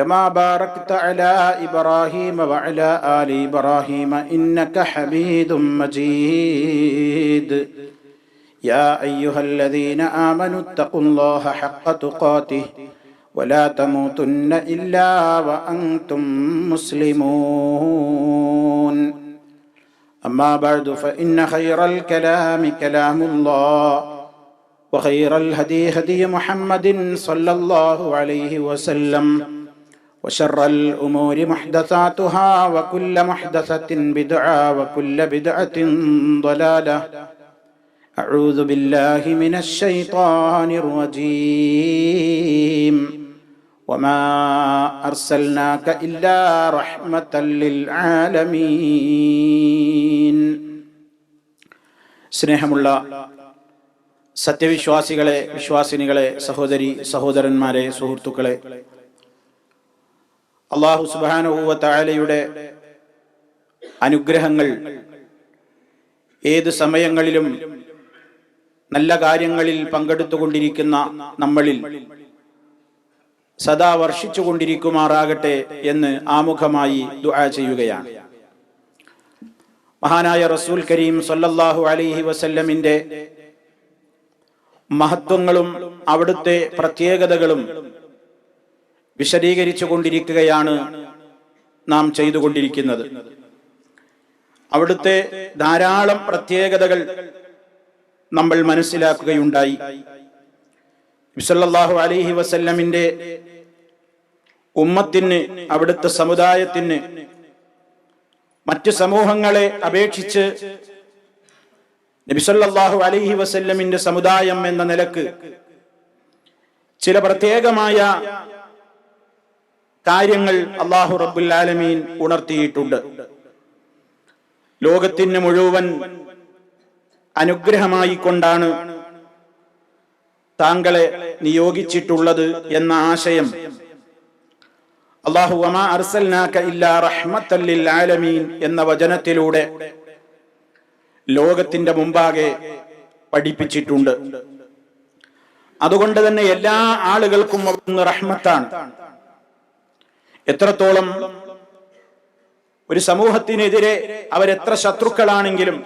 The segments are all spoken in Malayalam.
كما باركت على إبراهيم وعلى آل إبراهيم إنك حميد مجيد. يا أيها الذين آمنوا اتقوا الله حق تقاته ولا تموتن إلا وأنتم مسلمون. أما بعد فإن خير الكلام كلام الله وخير الهدي هدي محمد صلى الله عليه وسلم. وشر الأمور محدثاتها وكل محدثة بدعة وكل بدعة ضلالة أعوذ بالله من الشيطان الرجيم وما أرسلناك إلا رحمة للعالمين സ്നേഹമുള്ള സത്യവിശ്വാസികളെ വിശ്വാസിനികളെ സഹോദരി സഹോദരന്മാരെ സുഹൃത്തുക്കളെ അള്ളാഹു താലയുടെ അനുഗ്രഹങ്ങൾ ഏത് സമയങ്ങളിലും നല്ല കാര്യങ്ങളിൽ പങ്കെടുത്തുകൊണ്ടിരിക്കുന്ന നമ്മളിൽ സദാ വർഷിച്ചു കൊണ്ടിരിക്കുമാറാകട്ടെ എന്ന് ആമുഖമായി ദുആ ചെയ്യുകയാണ്. മഹാനായ റസൂൽ കരീം സല്ലല്ലാഹു അലൈഹി വസല്ലമിന്റെ മഹത്വങ്ങളും അവിടുത്തെ പ്രത്യേകതകളും വിശദീകരിച്ചു കൊണ്ടിരിക്കുകയാണ് നാം ചെയ്തുകൊണ്ടിരിക്കുന്നത്. അവിടുത്തെ ധാരാളം പ്രത്യേകതകൾ നമ്മൾ മനസ്സിലാക്കുകയുണ്ടായി. വിസല്ലാഹു അലഹി വസല്ലമിന്റെ ഉമ്മത്തിന് അവിടുത്തെ സമുദായത്തിന് മറ്റു സമൂഹങ്ങളെ അപേക്ഷിച്ച് നബിസല്ലാഹു അലഹി വസല്ലമിന്റെ സമുദായം എന്ന നിലയ്ക്ക് ചില പ്രത്യേകമായ കാര്യങ്ങൾ അള്ളാഹു റബ്ബുൽ ആലമീൻ ഉണർത്തിയിട്ടുണ്ട്. ലോകത്തിന് മുഴുവൻ അനുഗ്രഹമായി കൊണ്ടാണ് താങ്കളെ നിയോഗിച്ചിട്ടുള്ളത് എന്ന ആശയം. അള്ളാഹു ആലമീൻ എന്ന വചനത്തിലൂടെ ലോകത്തിന്റെ മുമ്പാകെ പഠിപ്പിച്ചിട്ടുണ്ട്. അതുകൊണ്ട് തന്നെ എല്ലാ ആളുകൾക്കും റഹ്മത്താണ്. എത്രത്തോളം ഒരു സമൂഹത്തിനെതിരെ അവരെത്ര ശത്രുക്കളാണെങ്കിലും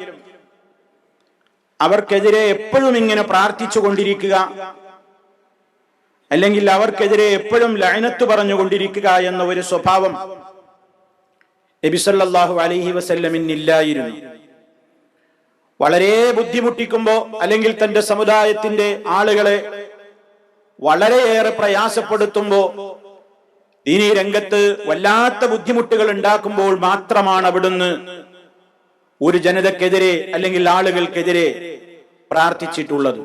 അവർക്കെതിരെ എപ്പോഴും ഇങ്ങനെ പ്രാർത്ഥിച്ചു കൊണ്ടിരിക്കുക അല്ലെങ്കിൽ അവർക്കെതിരെ എപ്പോഴും ലൈനത്ത് പറഞ്ഞുകൊണ്ടിരിക്കുക എന്ന ഒരു സ്വഭാവം നബിസല്ലാഹു അലൈഹി വസല്ലമിന്നില്ലായിരുന്നു വളരെ ബുദ്ധിമുട്ടിക്കുമ്പോ അല്ലെങ്കിൽ തന്റെ സമുദായത്തിന്റെ ആളുകളെ വളരെയേറെ പ്രയാസപ്പെടുത്തുമ്പോ ഇനി രംഗത്ത് വല്ലാത്ത ബുദ്ധിമുട്ടുകൾ ഉണ്ടാക്കുമ്പോൾ മാത്രമാണ് അവിടുന്ന് ഒരു ജനതക്കെതിരെ അല്ലെങ്കിൽ ആളുകൾക്കെതിരെ പ്രാർത്ഥിച്ചിട്ടുള്ളത്.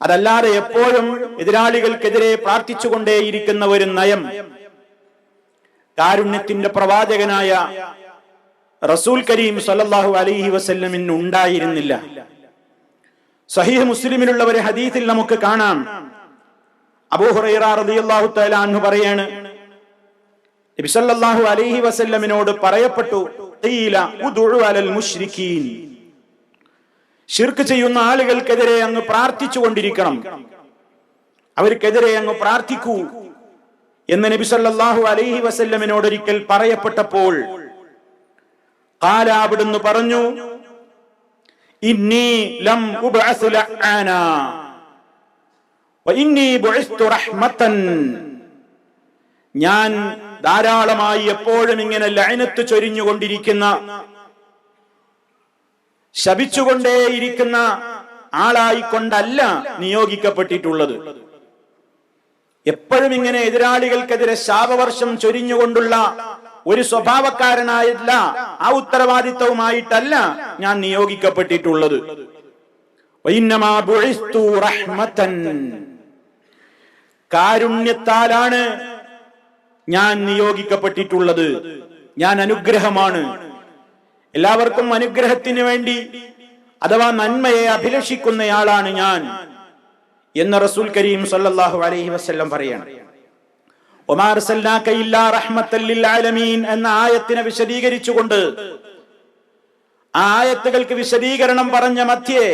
അതല്ലാതെ എപ്പോഴും എതിരാളികൾക്കെതിരെ പ്രാർത്ഥിച്ചുകൊണ്ടേയിരിക്കുന്ന ഒരു നയം കാരുണ്യത്തിന്റെ പ്രവാചകനായ റസൂൽ കരീം സല്ലാഹു അലൈഹി വസല്ലമിന് ഉണ്ടായിരുന്നില്ല. സഹീഹ് മുസ്ലിമിലുള്ള ഒരു ഹദീസിൽ നമുക്ക് കാണാം. അബൂഹുറൈറ റളിയല്ലാഹു തആല അൻഹു പറയാണ് നബി സല്ലല്ലാഹു അലൈഹി വസല്ലമിനോട് പറയപ്പെട്ടു ഷിർക്ക് ചെയ്യുന്ന ആളുകൾക്കെതിരെ അങ്ങ് പ്രാർത്ഥിച്ചു കൊണ്ടിരിക്കണം. അവർക്കെതിരെ അങ്ങ് പ്രാർത്ഥിക്കൂ എന്ന് നബി സല്ലല്ലാഹു അലൈഹി വസല്ലമിനോട് ഒരിക്കൽ പറയപ്പെട്ടപ്പോൾ ഖാല അവിടുന്ന് പറഞ്ഞു ഇന്നി ലം ഞാൻ ധാരാളമായി എപ്പോഴും ഇങ്ങനെ ലൈനത്ത് ചൊരിഞ്ഞുകൊണ്ടിരിക്കുന്ന ശപിച്ചുകൊണ്ടേയിരിക്കുന്ന ആളായിക്കൊണ്ടല്ല നിയോഗിക്കപ്പെട്ടിട്ടുള്ളത്. എപ്പോഴും ഇങ്ങനെ എതിരാളികൾക്കെതിരെ ശാപവർഷം ചൊരിഞ്ഞുകൊണ്ടുള്ള ഒരു സ്വഭാവക്കാരനായില്ല ആ ഉത്തരവാദിത്വവുമായിട്ടല്ല ഞാൻ നിയോഗിക്കപ്പെട്ടിട്ടുള്ളത്. റഹ്മത്തൻ. കാരുണ്യത്താലാണ് ഞാൻ നിയോഗിക്കപ്പെട്ടിട്ടുള്ളത്. ഞാൻ അനുഗ്രഹമാണ്. എല്ലാവർക്കും അനുഗ്രഹത്തിന് വേണ്ടി അഥവാ നന്മയെ അഭിലഷിക്കുന്നയാളാണ് ഞാൻ എന്ന് റസൂൽ കരീം സല്ലാഹു അലൈഹി വസല്ലം പറയാണ്. എന്ന ആയത്തിനെ വിശദീകരിച്ചുകൊണ്ട് ആയത്തുകൾക്ക് വിശദീകരണം പറഞ്ഞ മധ്യേ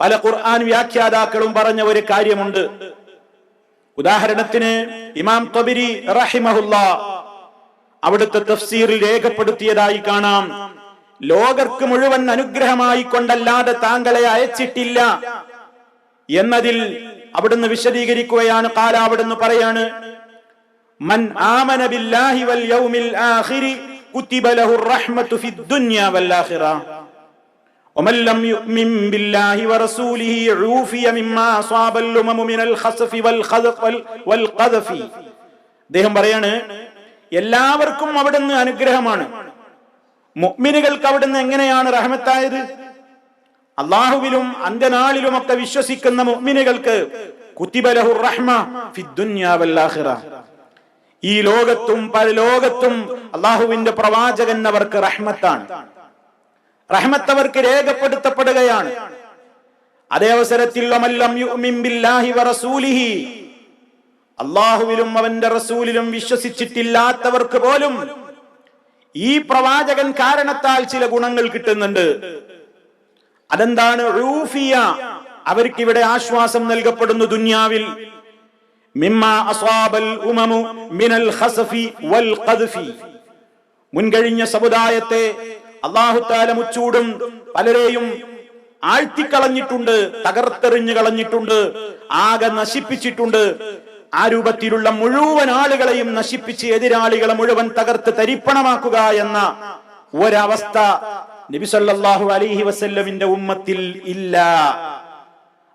പല ഖുർആൻ വ്യാഖ്യാതാക്കളും പറഞ്ഞ ഒരു കാര്യമുണ്ട്. ഉദാഹരണത്തിന് ഇമാം തബിരി റഹിമഹുല്ല അവിടുത്തെ തഫ്സീറിൽ രേഖപ്പെടുത്തിയതായി കാണാം. ലോകർക്ക് മുഴുവൻ അനുഗ്രഹമായി കൊണ്ടല്ലാതെ താങ്കളെ അയച്ചിട്ടില്ല എന്നതിൽ അവിടുന്ന് വിശദീകരിക്കുകയാണ്. കാല അവിടുന്ന് പറയാണ് മൻ ആമന ബില്ലാഹി വൽ യൗമിൽ ആഖിരി കുതിബ ലഹു റഹ്മത്തു ഫിദ് ദുനിയ വൽ ആഖിറ. ومن لم يؤمن بالله ورسوله عوفي مما أصاب الأمم من الخسف والخذف وال- والقذف അദ്ദേഹം പറയാണ് എല്ലാവർക്കും അവിടുന്ന് അനുഗ്രഹമാണ് മുഅ്മിനുകൾക്ക് അവിടുന്ന് എങ്ങനെയാണ് റഹ്മത്തായത് അള്ളാഹുവിലും അന്ത്യനാളിലും ഒക്കെ വിശ്വസിക്കുന്ന മുഅ്മിനുകൾക്ക് കുത്തിബലഹു റഹ്മ ഫിദ്ദുന്യാ വൽ ആഖിറ ഈ ലോകത്തും പരലോകത്തും അള്ളാഹുവിന്റെ പ്രവാചകൻ അവർക്ക് റഹ്മത്താണ് റഹ്മത്ത് അവർക്ക് രേഖപ്പെടുത്തപ്പെടുകയാണ്. അതേ അവസരത്തിൽ അള്ളാഹുവിലും അവന്റെ റസൂലിലും വിശ്വസിച്ചിട്ടില്ലാത്തവർക്ക് പോലും ഈ പ്രവാചകൻ കാരണത്താൽ ചില ഗുണങ്ങൾ കിട്ടുന്നുണ്ട്. അതെന്താണ്? റൂഫിയ. അവർക്ക് ഇവിടെ ആശ്വാസം നൽകപ്പെടുന്നു ദുന്യാവിൽ. മുൻകഴിഞ്ഞ സമുദായത്തെ അള്ളാഹുത്താല മുച്ചൂടും പലരെയും ആഴ്ത്തിക്കളഞ്ഞിട്ടുണ്ട് തകർത്തെറിഞ്ഞു കളഞ്ഞിട്ടുണ്ട് ആകെ നശിപ്പിച്ചിട്ടുണ്ട്. ആ രൂപത്തിലുള്ള മുഴുവൻ ആളുകളെയും നശിപ്പിച്ച് എതിരാളികളെ മുഴുവൻ തകർത്ത് തരിപ്പണമാക്കുക എന്ന ഒരവസ്ഥ നബിസല്ലാഹു അലൈഹി വസല്ലമിന്റെ ഉമ്മത്തിൽ ഇല്ല.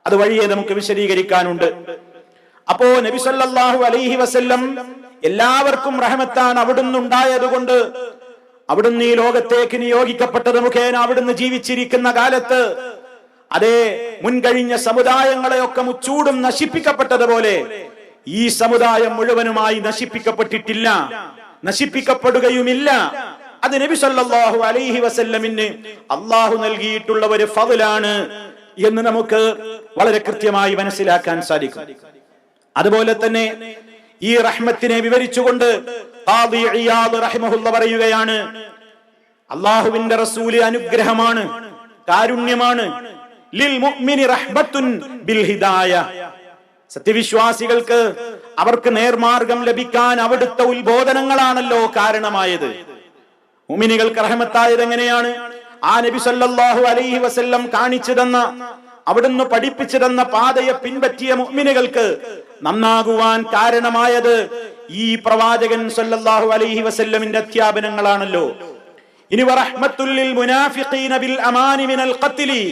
അത് വഴിയെ നമുക്ക് വിശദീകരിക്കാനുണ്ട്. അപ്പോ നബിസല്ലാഹു അലൈഹി വസല്ലം എല്ലാവർക്കും റഹമത്താണ് അവിടുന്ന് ഉണ്ടായതുകൊണ്ട് അവിടുന്ന് ഈ ലോകത്തേക്ക് നിയോഗിക്കപ്പെട്ടത് മുഖേന അവിടുന്ന് ജീവിച്ചിരിക്കുന്ന കാലത്ത് അതേ മുൻകഴിഞ്ഞ സമുദായങ്ങളെയൊക്കെ മുച്ചൂടും നശിപ്പിക്കപ്പെട്ടതുപോലെ ഈ സമുദായം മുഴുവനുമായി നശിപ്പിക്കപ്പെട്ടിട്ടില്ല. നശിപ്പിക്കപ്പെടുകയുമില്ല. അത് നബി സല്ലല്ലാഹു അലൈഹി വസല്ലമിന് അള്ളാഹു നൽകിയിട്ടുള്ള ഒരു ഫതിലാണ് എന്ന് നമുക്ക് വളരെ കൃത്യമായി മനസ്സിലാക്കാൻ സാധിക്കും. അതുപോലെ തന്നെ ഈ റഹ്മത്തിനെ വിവരിച്ചുകൊണ്ട് പറയുകയാണ് അള്ളാഹുവിന്റെ റസൂൽ അനുഗ്രഹമാണ് കാരുണ്യമാണ്. ലിൽ മുഅ്മിനി ബിൽ ഹിദായ. സത്യവിശ്വാസികൾക്ക് അവർക്ക് നേർമാർഗം ലഭിക്കാൻ അവിടുത്തെ ഉത്ബോധനങ്ങളാണല്ലോ കാരണമായത്. മുമിനികൾക്ക് റഹമത്തായത് എങ്ങനെയാണ്? ആ നബി സല്ലല്ലാഹു അലൈഹി വസല്ലം കാണിച്ചു തന്ന അവിടുന്ന് പഠിപ്പിച്ചിരുന്ന പാതയെ പിൻപറ്റിയ മുഅ്മിനുകൾക്ക് നന്നാകുവാൻ കാരണമായത് ഈ പ്രവാചകൻ സല്ലല്ലാഹു അലൈഹി വസല്ലമിന്റെ അധ്യാപനങ്ങളാണല്ലോ. ഇനി വറഹ്മത്തുല്ലിൽ ബിൽ അമാനി മിനൽ ഖത്ലി.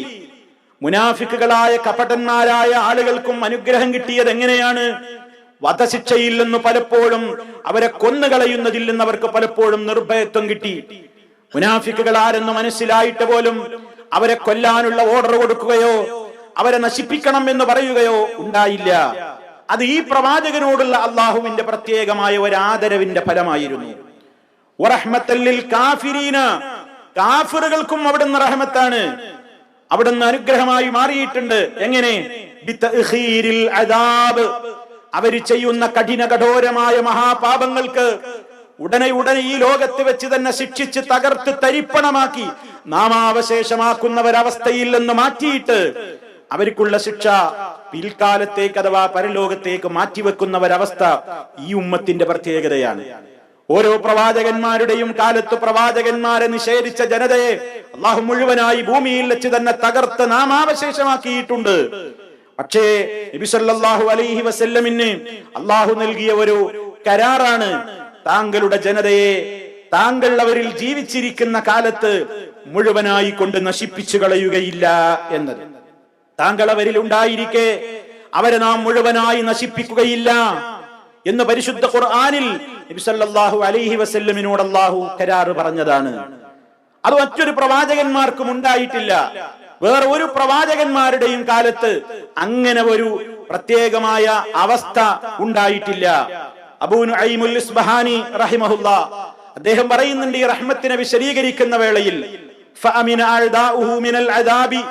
മുനാഫിക്കുകളായ കപടന്മാരായ ആളുകൾക്കും അനുഗ്രഹം കിട്ടിയത് എങ്ങനെയാണ്? വധശിക്ഷയിൽ നിന്ന് പലപ്പോഴും അവരെ കൊന്നുകളയുന്നതിൽ നിന്ന് അവർക്ക് പലപ്പോഴും നിർഭയത്വം കിട്ടി. മുനാഫിക്കുകൾ ആരെന്ന് മനസ്സിലായിട്ട് പോലും അവരെ കൊല്ലാനുള്ള ഓർഡർ കൊടുക്കുകയോ അവരെ നശിപ്പിക്കണം എന്ന് പറയുകയോ ഉണ്ടായില്ല. അത് ഈ പ്രവാചകനോടുള്ള അള്ളാഹുവിന്റെ പ്രത്യേകമായ ഒരു ആദരവിന്റെ ഫലമായിരുന്നു കാഫിറുകൾക്കും അവിടുന്ന് റഹമത്താണ്. അവിടുന്ന് അനുഗ്രഹമായി മാറിയിട്ടുണ്ട്. എങ്ങനെ? അവർ ചെയ്യുന്ന കഠിന കഠോരമായ മഹാപാപങ്ങൾക്ക് ഉടനെ ഉടനെ ഈ ലോകത്ത് വെച്ച് തന്നെ ശിക്ഷിച്ച് തകർത്ത് തരിപ്പണമാക്കി നാമാവശേഷമാക്കുന്നവരവസ്ഥയിൽ നിന്ന് മാറ്റിയിട്ട് അവർക്കുള്ള ശിക്ഷ പിൽക്കാലത്തേക്ക് അഥവാ പരലോകത്തേക്ക് മാറ്റിവെക്കുന്ന ഒരവസ്ഥ ഈ ഉമ്മത്തിന്റെ പ്രത്യേകതയാണ്. ഓരോ പ്രവാചകന്മാരുടെയും കാലത്ത് പ്രവാചകന്മാരെ നിഷേധിച്ച ജനതയെ അള്ളാഹു മുഴുവനായി ഭൂമിയിൽ വെച്ച് തന്നെ തകർത്ത് നാമാവശേഷമാക്കിയിട്ടുണ്ട് പക്ഷേ നബിസല്ലാഹു അലൈഹി വസല്ലമിന് അള്ളാഹു നൽകിയ ഒരു കരാറാണ് താങ്കളുടെ ജനതയെ താങ്കൾ അവരിൽ ജീവിച്ചിരിക്കുന്ന കാലത്ത് മുഴുവനായി കൊണ്ട് നശിപ്പിച്ചു കളയുകയില്ല എന്നത്. താങ്കൾ അവരിൽ ഉണ്ടായിരിക്കെ അവരെ നാം മുഴുവനായി നശിപ്പിക്കുകയില്ല എന്ന് പരിശുദ്ധ ഖുർആാനിൽ നബിസല്ലാഹു അലൈഹി വസല്ലമിനോട് അള്ളാഹു കരാറ് പറഞ്ഞതാണ്. അത് മറ്റൊരു പ്രവാചകന്മാർക്കും ഉണ്ടായിട്ടില്ല. വേറെ ഒരു പ്രവാചകന്മാരുടെയും കാലത്ത് അങ്ങനെ ഒരു പ്രത്യേകമായ അവസ്ഥ ഉണ്ടായിട്ടില്ല. അബൂൻ ഇസ്ബഹാനി അദ്ദേഹം പറയുന്നുണ്ട് ഈ റഹ്മത്തിനെ വിശദീകരിക്കുന്ന വേളയിൽ ഫഅമിന മിനൽ അദാബി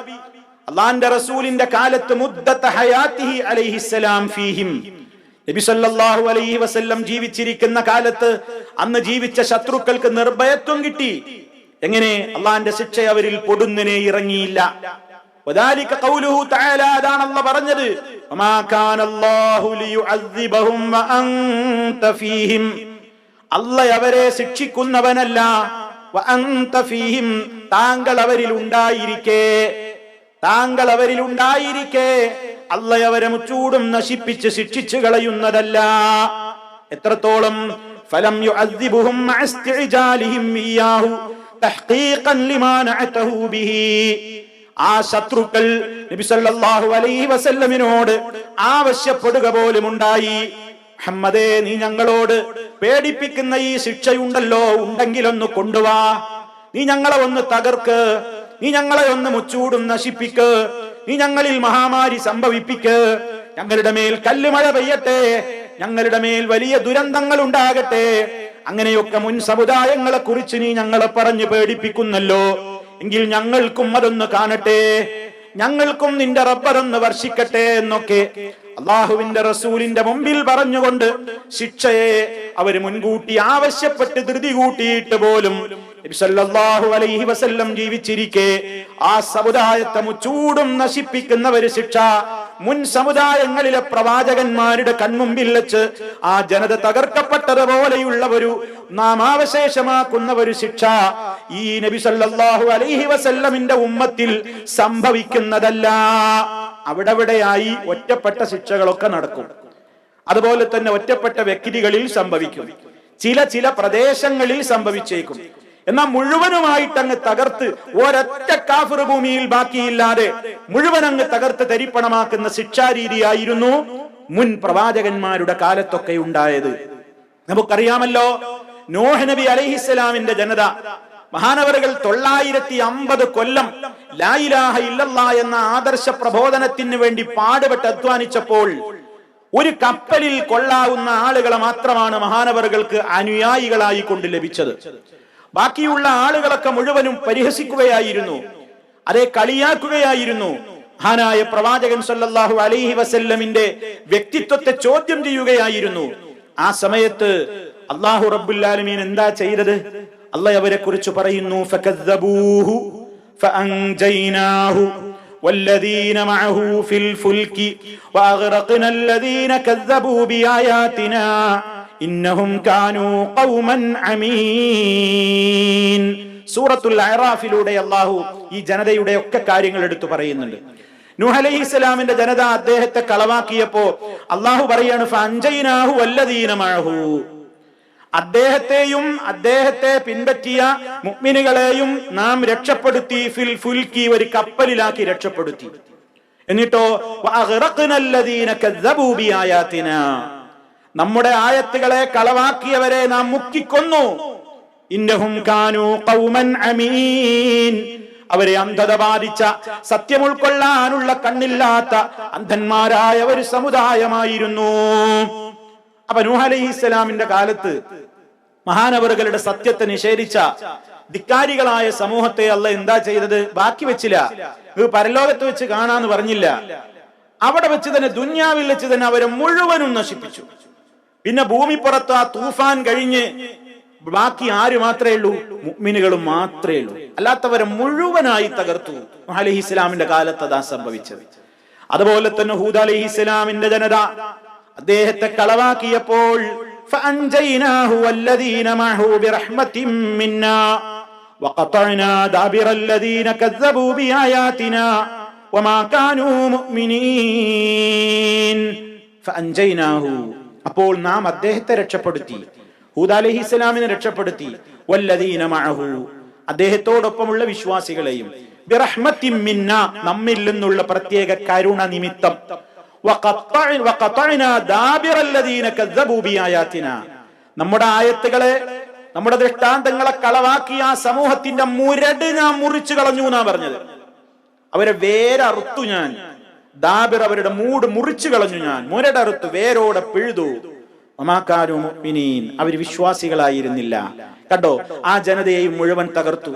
അള്ളാന്റെ റസൂലിന്റെ കാലത്ത് ഹയാത്തിഹി അലൈഹിസ്സലാം ഫീഹിം. നബി സല്ലല്ലാഹു അലൈഹി വസല്ലം ജീവിച്ചിരിക്കുന്ന കാലത്ത് അന്ന് ജീവിച്ച ശത്രുക്കൾക്ക് നിർഭയത്വം കിട്ടി. എങ്ങനെ? അള്ളാന്റെ ശിക്ഷ അവരിൽ പൊടുന്നിനെ ഇറങ്ങിയില്ല. അതാണ് അവരെ ശിക്ഷിക്കുന്നവനല്ല. താങ്കൾ അവരിൽ ഉണ്ടായിരിക്കേ. താങ്കൾ അവരിൽ ഉണ്ടായിരിക്കെ. അല്ല അവരെ മുച്ചൂടും നശിപ്പിച്ച് ശിക്ഷിച്ചു കളയുന്നതല്ല. എത്രത്തോളം? ഫലം ആ ശത്രുക്കൾ നബി സല്ലല്ലാഹു അലൈഹി വസല്ലമിനോട് ആവശ്യപ്പെടുക പോലും ഉണ്ടായി. മുഹമ്മദേ നീ ഞങ്ങളോട് പേടിപ്പിക്കുന്ന ഈ ശിക്ഷയുണ്ടല്ലോ ഉണ്ടെങ്കിലൊന്ന് കൊണ്ടുവാ. നീ ഞങ്ങളെ ഒന്ന് തകർക്ക്. നീ ഞങ്ങളെ ഒന്ന് മുച്ചൂടും നശിപ്പിക്ക്. നീ ഞങ്ങളിൽ മഹാമാരി സംഭവിപ്പിക്ക്. ഞങ്ങളുടെ മേൽ കല്ലുമഴ പെയ്യട്ടെ. ഞങ്ങളുടെ മേൽ വലിയ ദുരന്തങ്ങൾ ഉണ്ടാകട്ടെ. അങ്ങനെയൊക്കെ മുൻ സമുദായങ്ങളെ കുറിച്ച് നീ ഞങ്ങളെ പറഞ്ഞു പേടിപ്പിക്കുന്നല്ലോ. എങ്കിൽ ഞങ്ങൾക്കും അതൊന്ന് കാണട്ടെ. ഞങ്ങൾക്കും നിന്റെ റബ്ബറൊന്ന് വർഷിക്കട്ടെ എന്നൊക്കെ അള്ളാഹുവിന്റെ റസൂലിന്റെ മുമ്പിൽ പറഞ്ഞുകൊണ്ട് ശിക്ഷയെ അവർ മുൻകൂട്ടി ആവശ്യപ്പെട്ട് ധൃതി കൂട്ടിയിട്ട് പോലും അലൈഹി വസല്ലം ജീവിച്ചിരിക്കെ ആ സമുദായത്തെ മുച്ചൂടും നശിപ്പിക്കുന്ന ഒരു ശിക്ഷ മുൻ സമുദായങ്ങളിലെ പ്രവാചകന്മാരുടെ കൺമുമ്പിൽ വെച്ച് ആ ജനത തകർക്കപ്പെട്ടതുപോലെയുള്ള ഒരു നാം അവശേഷമാക്കുന്ന ഒരു ശിക്ഷ ഈ നബി സല്ലല്ലാഹു അലൈഹി വസല്ലമിന്റെ ഉമ്മത്തിൽ സംഭവിക്കുന്നതല്ല. അവിടെവിടെയായി ഒറ്റപ്പെട്ട ശിക്ഷകളൊക്കെ നടക്കും. അതുപോലെ തന്നെ ഒറ്റപ്പെട്ട വ്യക്തികളിൽ സംഭവിക്കും. ചില ചില പ്രദേശങ്ങളിൽ സംഭവിച്ചേക്കും. എന്നാൽ മുഴുവനുമായിട്ട് അങ്ങ് തകർത്ത് ഒരൊറ്റ കാഫിർ ഭൂമിയിൽ ബാക്കിയില്ലാതെ മുഴുവൻ അങ്ങ് തകർത്ത് തരിപ്പണമാക്കുന്ന ശിക്ഷാരീതിയായിരുന്നു മുൻ പ്രവാചകന്മാരുടെ കാലത്തൊക്കെ ഉണ്ടായത്. നമുക്കറിയാമല്ലോ നോഹ് നബി അലഹിസ്സലാമിന്റെ ജനത മഹാനവറുകൾ തൊള്ളായിരത്തി അമ്പത് കൊല്ലം ലായിലാഹ ഇല്ലല്ല എന്ന ആദർശ പ്രബോധനത്തിന് വേണ്ടി പാടുപെട്ട് അധ്വാനിച്ചപ്പോൾ ഒരു കപ്പലിൽ കൊള്ളാവുന്ന ആളുകളെ മാത്രമാണ് മഹാനവറുകൾക്ക് അനുയായികളായി കൊണ്ട് ലഭിച്ചത്. ബാക്കിയുള്ള ആളുകളൊക്കെ മുഴുവനും പരിഹസിക്കുകയായിരുന്നു അതെ കളിയാക്കുകയായിരുന്നു മഹാനായ പ്രവാചകൻ സല്ലല്ലാഹു അലൈഹി വസല്ലമിന്റെ വ്യക്തിത്വത്തെ ചോദ്യം ചെയ്യുകയായിരുന്നു ആ സമയത്ത് അള്ളാഹു റബ്ബുല്ലാലമീൻ എന്താ ചെയ്തത് അല്ല അവരെ കുറിച്ച് പറയുന്നു ഫകദ്ദബൂഹു ഫഅൻജൈനാഹു والذين معه في الفلك وأغرقنا الذين كذبوا بآياتنا ഇന്നഹും കാനൂ ഖൗമൻ അമീൻ. സൂറത്തുൽ അറാഫിലൂടെ അള്ളാഹു ഈ ജനതയുടെ ഒക്കെ കാര്യങ്ങൾ എടുത്തു പറയുന്നുണ്ട്. നുഹലൈ ഇസ്ലാമിന്റെ ജനത അദ്ദേഹത്തെ കളവാക്കിയപ്പോ അള്ളാഹു പറയാണ് ഫഞ്ചൈനാഹു വല്ലദീനമാഹു അദ്ദേഹത്തെയും അദ്ദേഹത്തെ പിൻപറ്റിയ മുഗ്മിനുകളെയും നാം രക്ഷപ്പെടുത്തി ഫിൽ ഫുൽക്കി ഒരു കപ്പലിലാക്കി രക്ഷപ്പെടുത്തി. എന്നിട്ടോ നമ്മുടെ ആയത്തുകളെ കളവാക്കിയവരെ നാം മുക്കിക്കൊന്നു. ഇന്നഹും കാനു ഖൗമൻ അമീൻ. അവരെ അന്ധത ബാധിച്ച സത്യം ഉൾക്കൊള്ളാനുള്ള കണ്ണില്ലാത്ത അന്ധന്മാരായ ഒരു സമുദായമായിരുന്നു. അപ്പൊ നൂഹ് അലൈഹി ഇസ്ലാമിന്റെ കാലത്ത് മഹാനവറുകളുടെ സത്യത്തെ നിഷേധിച്ച ധിക്കാരികളായ സമൂഹത്തെ അല്ല എന്താ ചെയ്തത്? ബാക്കി വെച്ചില്ല. ഇത് പരലോകത്ത് വെച്ച് കാണാന്ന് പറഞ്ഞില്ല. അവിടെ വെച്ച് തന്നെ ദുന്യാവിൽ വെച്ച് തന്നെ അവരെ മുഴുവനും നശിപ്പിച്ചു. പിന്നെ ഭൂമിപ്പുറത്ത് ആ തൂഫാൻ കഴിഞ്ഞ് ബാക്കി ആര് മാത്രമേ ഉള്ളൂ? മുഗ്മിനുകൾ മാത്രമേ ഉള്ളൂ. അല്ലാത്തവരെ മുഴുവനായി തകർത്തു. അലഹി ഇസ്ലാമിന്റെ കാലത്ത് അതാ സംഭവിച്ചത്. അതുപോലെ തന്നെ ഹൂദ് അലഹി ഇസ്ലാമിന്റെ ജനത അദ്ദേഹത്തെ കളവാക്കിയപ്പോൾ ഫഅൻജൈനാഹു അപ്പോൾ നാം അദ്ദേഹത്തെ രക്ഷപ്പെടുത്തി. ഹൂദ് അലഹി ഇസ്ലാമിനെ രക്ഷപ്പെടുത്തി. വല്ലദീന മഅഹു. അദ്ദേഹത്തോടൊപ്പമുള്ള വിശ്വാസികളെയും മിന്ന നമ്മിൽ നിന്നുള്ള പ്രത്യേക കരുണ നിമിത്തം. നമ്മുടെ ആയത്തുകളെ നമ്മുടെ ദൃഷ്ടാന്തങ്ങളെ കളവാക്കി ആ സമൂഹത്തിന്റെ മുരട് ഞാൻ മുറിച്ചു കളഞ്ഞു എന്നാ പറഞ്ഞത്. അവരെ വേരറുത്തു ഞാൻ. ദാബിർ അവരുടെ മൂട് മുറിച്ചു കളഞ്ഞു ഞാൻ. മുരടറുത്തു വേരോടെ പിഴുതു. അവർ വിശ്വാസികളായിരുന്നില്ല. കണ്ടോ? ആ ജനതയെയും മുഴുവൻ തകർത്തു.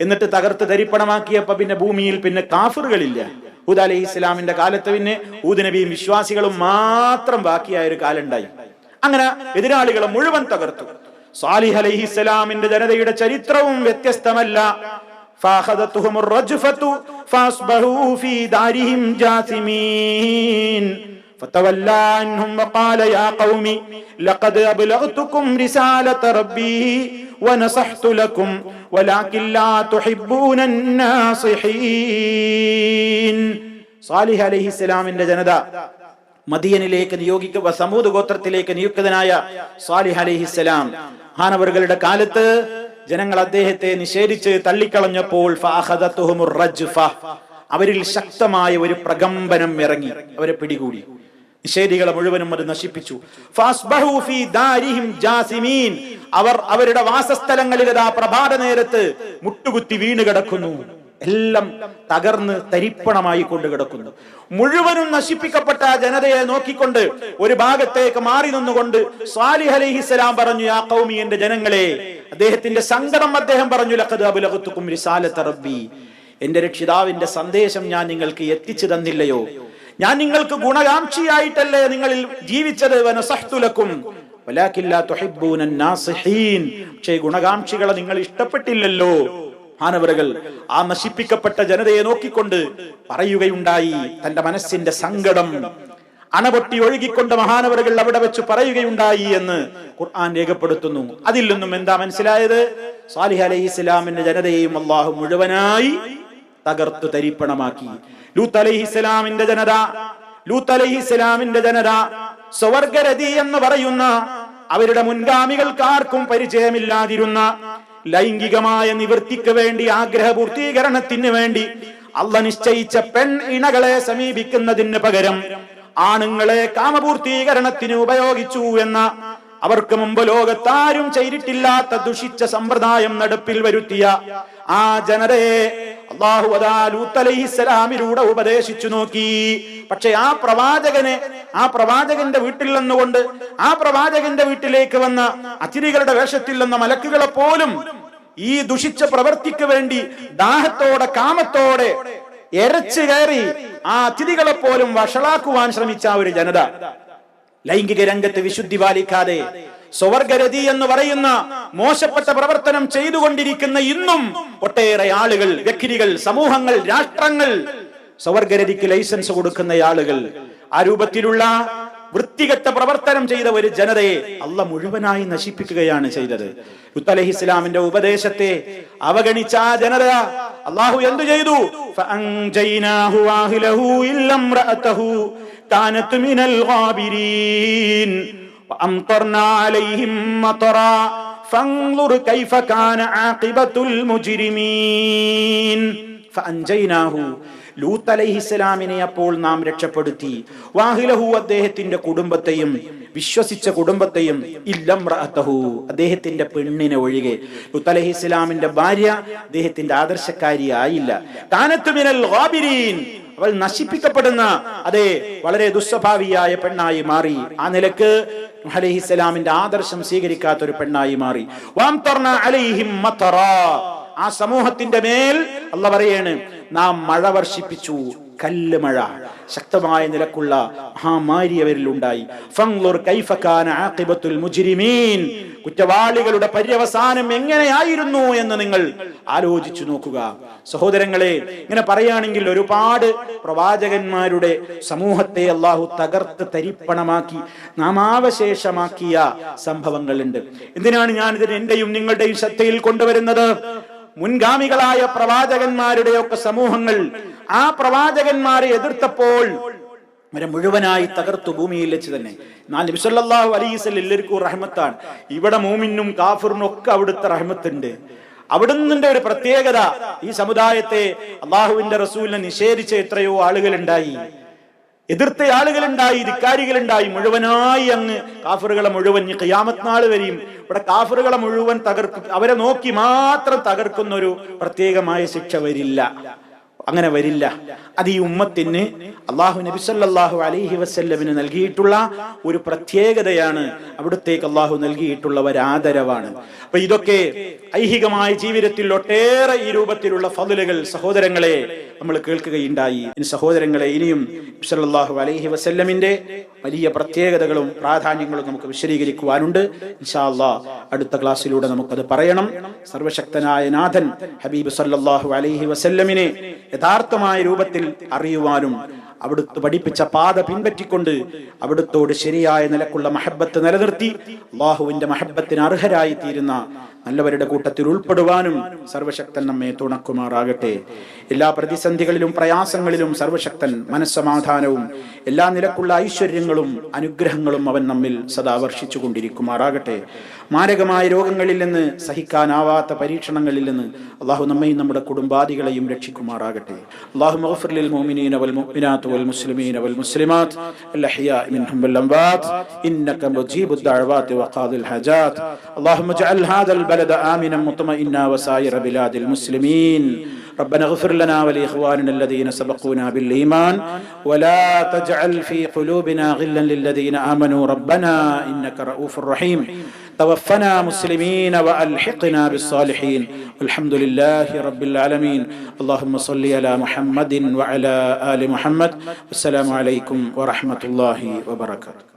എന്നിട്ട് തകർത്ത് ധരിപ്പണമാക്കിയപ്പോ പിന്നെ ഭൂമിയിൽ പിന്നെ കാഫറുകളില്ല. ഹൂദ് അലൈഹി ഇസ്ലാമിന്റെ കാലത്ത് പിന്നെ ഹൂദ് നബിയും വിശ്വാസികളും മാത്രം ബാക്കിയായ ഒരു കാലുണ്ടായി അങ്ങനെ എതിരാളികളെ മുഴുവൻ തകർത്തു. സാലിഹ് അലൈഹി ഇസ്ലാമിന്റെ ജനതയുടെ ചരിത്രവും വ്യത്യസ്തമല്ല. فاخذتهم الرجفة فاصبحوا في دارهم جاثمين فتولى عنهم وقال يا قوم لقد أبلغتكم رسالة ربي ونصحت لكم ولكن لا تحبون الناصحين സാലിഹ് അലൈഹി ഇസ്ലാമിന്റെ ജനത മദിയനിലേക്ക് നിയോഗിക്കുക സമൂത് ഗോത്രത്തിലേക്ക് നിയുക്തനായ സാലിഹ് അലൈഹിസ്സലാം ഹാനവറുകളുടെ കാലത്ത് ജനങ്ങൾ അദ്ദേഹത്തെ നിഷേധിച്ച് തള്ളിക്കളഞ്ഞപ്പോൾ അവരിൽ ശക്തമായ ഒരു പ്രകമ്പനം ഇറങ്ങി. അവരെ പിടികൂടി. നിഷേധികളെ മുഴുവനും അത് നശിപ്പിച്ചു. അവർ അവരുടെ വാസസ്ഥലങ്ങളിൽ ഇതാ പ്രഭാത നേരത്ത് മുട്ടുകുത്തി വീണ് കിടക്കുന്നു. എല്ലാം തകർന്ന് തരിപ്പണമായി കൊണ്ട് കിടക്കുന്നു. മുഴുവനും നശിപ്പിക്കപ്പെട്ട ജനതയെ നോക്കിക്കൊണ്ട് ഒരു ഭാഗത്തേക്ക് മാറി നിന്നുകൊണ്ട് സ്വാലിഹ് അലൈഹിസ്സലാം പറഞ്ഞു ആ കൗമി എന്റെ ജനങ്ങളെ അദ്ദേഹത്തിന്റെ സങ്കടം അദ്ദേഹം പറഞ്ഞു ലഖദ് അബ്ലഗതുക്കും റിസാലത്ത റബ്ബി. എന്റെ രക്ഷിതാവിന്റെ സന്ദേശം ഞാൻ നിങ്ങൾക്ക് എത്തിച്ചു തന്നില്ലയോ? ഞാൻ നിങ്ങൾക്ക് ഗുണകാംക്ഷിയായിട്ടല്ലേ നിങ്ങളിൽ ജീവിച്ചത്? വനസഹ്തുലക്കും പക്ഷേ ഗുണകാംക്ഷികളെ നിങ്ങൾ ഇഷ്ടപ്പെട്ടില്ലല്ലോ. മാനവരകൾ ആ നശിപ്പിക്കപ്പെട്ട ജനതയെ നോക്കിക്കൊണ്ട് പറയുകയുണ്ടായി. തന്റെ മനസ്സിന്റെ സങ്കടം അണപൊട്ടി ഒഴുകിക്കൊണ്ട് മഹാനവറുകൾ അവിടെ വെച്ച് പറയുകയുണ്ടായി എന്ന് ഖുർആൻ രേഖപ്പെടുത്തുന്നു. അതിൽ നിന്നും എന്താ മനസ്സിലായത്? സാലിഹ് അലൈഹി ഇസ്ലാമിന്റെ ജനതയെയും അള്ളാഹു മുഴുവനായി തകർത്തു തരിപ്പണമാക്കി. ലൂത്ത് അലൈഹി ഇസ്ലാമിന്റെ ജനത ലൂത്ത് അലൈഹി ഇസ്ലാമിന്റെ ജനത സ്വവർഗരതി എന്ന് പറയുന്ന അവരുടെ മുൻഗാമികൾക്ക് ആർക്കും പരിചയമില്ലാതിരുന്ന ലൈംഗികമായ നിവൃത്തിക്ക് വേണ്ടി ആഗ്രഹ പൂർത്തീകരണത്തിന് വേണ്ടി അല്ല നിശ്ചയിച്ച പെൺ ഇണകളെ സമീപിക്കുന്നതിന് പകരം ആണുങ്ങളെ കാമപൂർത്തീകരണത്തിന് ഉപയോഗിച്ചു എന്ന അവർക്ക് മുമ്പ് ലോകത്താരും ചെയ്തിട്ടില്ലാത്ത ദുഷിച്ച സമ്പ്രദായം നടപ്പിൽ വരുത്തിയ ആ ജനതയെ അള്ളാഹു ഉപദേശിച്ചു നോക്കി. പക്ഷെ ആ പ്രവാചകനെ ആ പ്രവാചകന്റെ വീട്ടിൽ നിന്നുകൊണ്ട് ആ പ്രവാചകന്റെ വീട്ടിലേക്ക് വന്ന അച്ചിരികളുടെ വേഷത്തിൽ നിന്ന മലക്കുകളെ പോലും ഈ ദുഷിച്ച പ്രവൃത്തിക്ക് വേണ്ടി ദാഹത്തോടെ കാമത്തോടെ എരച്ചു കയറി ആ അതിഥികളെ പോലും വഷളാക്കുവാൻ ശ്രമിച്ച ഒരു ജനത. ലൈംഗിക രംഗത്ത് വിശുദ്ധി പാലിക്കാതെ സ്വവർഗരതി എന്ന് പറയുന്ന മോശപ്പെട്ട പ്രവർത്തനം ചെയ്തുകൊണ്ടിരിക്കുന്ന ഇന്നും ഒട്ടേറെ ആളുകൾ വ്യക്തികൾ സമൂഹങ്ങൾ രാഷ്ട്രങ്ങൾ സ്വവർഗരതിക്ക് ലൈസൻസ് കൊടുക്കുന്ന ആളുകൾ. ആ രൂപത്തിലുള്ള വൃത്തികെട്ട പ്രവർത്തനം ചെയ്ത ഒരു ജനതയെ അല്ല മുഴുവനായി നശിപ്പിക്കുകയാണ് ചെയ്തത്. യുത്തലഹി ഇസ്ലാമിന്റെ ഉപദേശത്തെ അവഗണിച്ച ആ ജനത അള്ളാഹു എന്തു ചെയ്തു? കാനത്ത് മിനൽ ലൂത്ത് അപ്പോൾ നാം രക്ഷപ്പെടുത്തി. വാഹിലഹു അദ്ദേഹത്തിന്റെ കുടുംബത്തെയും വിശ്വസിച്ച കുടുംബത്തെയും ഇല്ലംറഹു അദ്ദേഹത്തിന്റെ പെണ്ണിനെ ഒഴികെ. ലൂത്ത് അലൈഹിസ്സലാമിന്റെ ഭാര്യ അദ്ദേഹത്തിന്റെ ആദർശക്കാരിയായില്ല. താനത്തുമിനൽ അവൾ നശിപ്പിക്കപ്പെടുന്ന അതെ വളരെ ദുസ്വഭാവിയായ പെണ്ണായി മാറി. ആ നിലയ്ക്ക് അലൈഹിസ്സലാമിന്റെ ആദർശം സ്വീകരിക്കാത്ത ഒരു പെണ്ണായി മാറി. വാം ആ സമൂഹത്തിന്റെ മേൽ അല്ല പറയാണ് നാം മഴ വർഷിപ്പിച്ചു. കല്ല് മഴ. ശക്തമായ നിലക്കുള്ള മഹാമാരി മുജ്രിമീൻ. കുറ്റവാളികളുടെ പര്യവസാനം എങ്ങനെയായിരുന്നു എന്ന് നിങ്ങൾ ആലോചിച്ചു നോക്കുക. സഹോദരങ്ങളെ ഇങ്ങനെ പറയുകയാണെങ്കിൽ ഒരുപാട് പ്രവാചകന്മാരുടെ സമൂഹത്തെ അള്ളാഹു തകർത്ത് തരിപ്പണമാക്കി നാമാവശേഷമാക്കിയ സംഭവങ്ങളുണ്ട്. എന്തിനാണ് ഞാൻ ഇതിന് എന്റെയും നിങ്ങളുടെയും ശ്രദ്ധയിൽ കൊണ്ടുവരുന്നത്? മുൻഗാമികളായ പ്രവാചകന്മാരുടെയൊക്കെ സമൂഹങ്ങൾ ആ പ്രവാചകന്മാരെ എതിർത്തപ്പോൾ അവരെ മുഴുവനായി തകർത്തു ഭൂമിയിൽ വെച്ച് തന്നെ. എന്നാൽ നബിസല്ലാഹു അലൈസ് എല്ലാവർക്കും റഹ്മത്താണ്. ഇവിടെ മൂമിനും കാഫിറിനും ഒക്കെ അവിടുത്തെ റഹ്മത്തുണ്ട്. അവിടുന്ന് ഒരു പ്രത്യേകത. ഈ സമുദായത്തെ അള്ളാഹുവിന്റെ റസൂലിനെ നിഷേധിച്ച എത്രയോ ആളുകളുണ്ടായി. എതിർത്ത ആളുകളുണ്ടായി ധിക്കാരികളുണ്ടായി മുഴുവനായി അങ്ങ് കാഫറുകളെ മുഴുവൻ ഈ ഖിയാമത്ത് നാൾ വരെയും. ഇവിടെ കാഫറുകളെ മുഴുവൻ തകർക്കും. അവരെ നോക്കി മാത്രം തകർക്കുന്ന ഒരു പ്രത്യേകമായ ശിക്ഷ വരില്ല. അങ്ങനെ വരില്ല. അത് ഈ ഉമ്മത്തിന് അള്ളാഹു നബിസല്ലാഹു അലൈഹി വസ്ല്ലമിന് നൽകിയിട്ടുള്ള ഒരു പ്രത്യേകതയാണ്. അവിടുത്തേക്ക് അള്ളാഹു നൽകിയിട്ടുള്ള ഒരു ആദരവാണ് അപ്പൊ ഇതൊക്കെ ഐഹികമായ ജീവിതത്തിൽ ഒട്ടേറെ ഈ രൂപത്തിലുള്ള ഫതിലുകൾ സഹോദരങ്ങളെ നമ്മൾ കേൾക്കുകയുണ്ടായി. സഹോദരങ്ങളെ ഇനിയും സല്ലല്ലാഹു അലൈഹി വസല്ലമിന്റെ വലിയ പ്രത്യേകതകളും പ്രാധാന്യങ്ങളും നമുക്ക് വിശദീകരിക്കുവാനുണ്ട്. ഇൻഷാല്ലാ അടുത്ത ക്ലാസ്സിലൂടെ നമുക്കത് പറയണം. സർവശക്തനായ നാഥൻ ഹബീബ് സല്ലാഹു അലൈഹി വസല്ലമിനെ യഥാർത്ഥമായ രൂപത്തിൽ അറിയുവാനും അവിടുത്തെ പഠിപ്പിച്ച പാത പിൻപറ്റിക്കൊണ്ട് അവിടുത്തോട് ശരിയായ നിലക്കുള്ള മഹബത്ത് നിലനിർത്തി അള്ളാഹുവിന്റെ മഹബത്തിന് അർഹരായി തീരുന്ന നല്ലവരുടെ കൂട്ടത്തിൽ ഉൾപ്പെടുവാനും സർവശക്തൻ നമ്മെ തുണക്കുമാറാകട്ടെ എല്ലാ പ്രതിസന്ധികളിലും പ്രയാസങ്ങളിലും സർവശക്തൻ മനസ്സമാധാനവും എല്ലാ നിലക്കുള്ള ഐശ്വര്യങ്ങളും അനുഗ്രഹങ്ങളും അവൻ നമ്മിൽ സദാ വർഷിച്ചു കൊണ്ടിരിക്കുമാറാകട്ടെ മാരകമായ രോഗങ്ങളിൽ നിന്ന് സഹിക്കാനാവാത്ത പരീക്ഷണങ്ങളിൽ നിന്ന് അള്ളാഹു നമ്മയും നമ്മുടെ കുടുംബാദികളെയും രക്ഷിക്കുമാറാകട്ടെ അള്ളാഹു മഗ്ഫിർ മുഅ്മിനീന വൽ മുഅ്മിനാത്ത് വൽ മുസ്ലിമീന വൽ മുസ്ലിമാത്ത് الأحياء منهم والأموات إنك مجيب الدعوات وقاضي الحاجات اللهم اجعل هذا البلد آمنا مطمئنا وسائر بلاد المسلمين. ربنا اغفر لنا ولإخواننا الذين سبقونا بالإيمان. ولا تجعل في قلوبنا غلا للذين آمنوا. ربنا إنك رؤوف رحيم. توفنا مسلمين وألحقنا بالصالحين. والحمد لله رب العالمين. اللهم صل على محمد وعلى آل محمد. والسلام عليكم ورحمة الله وبركاته.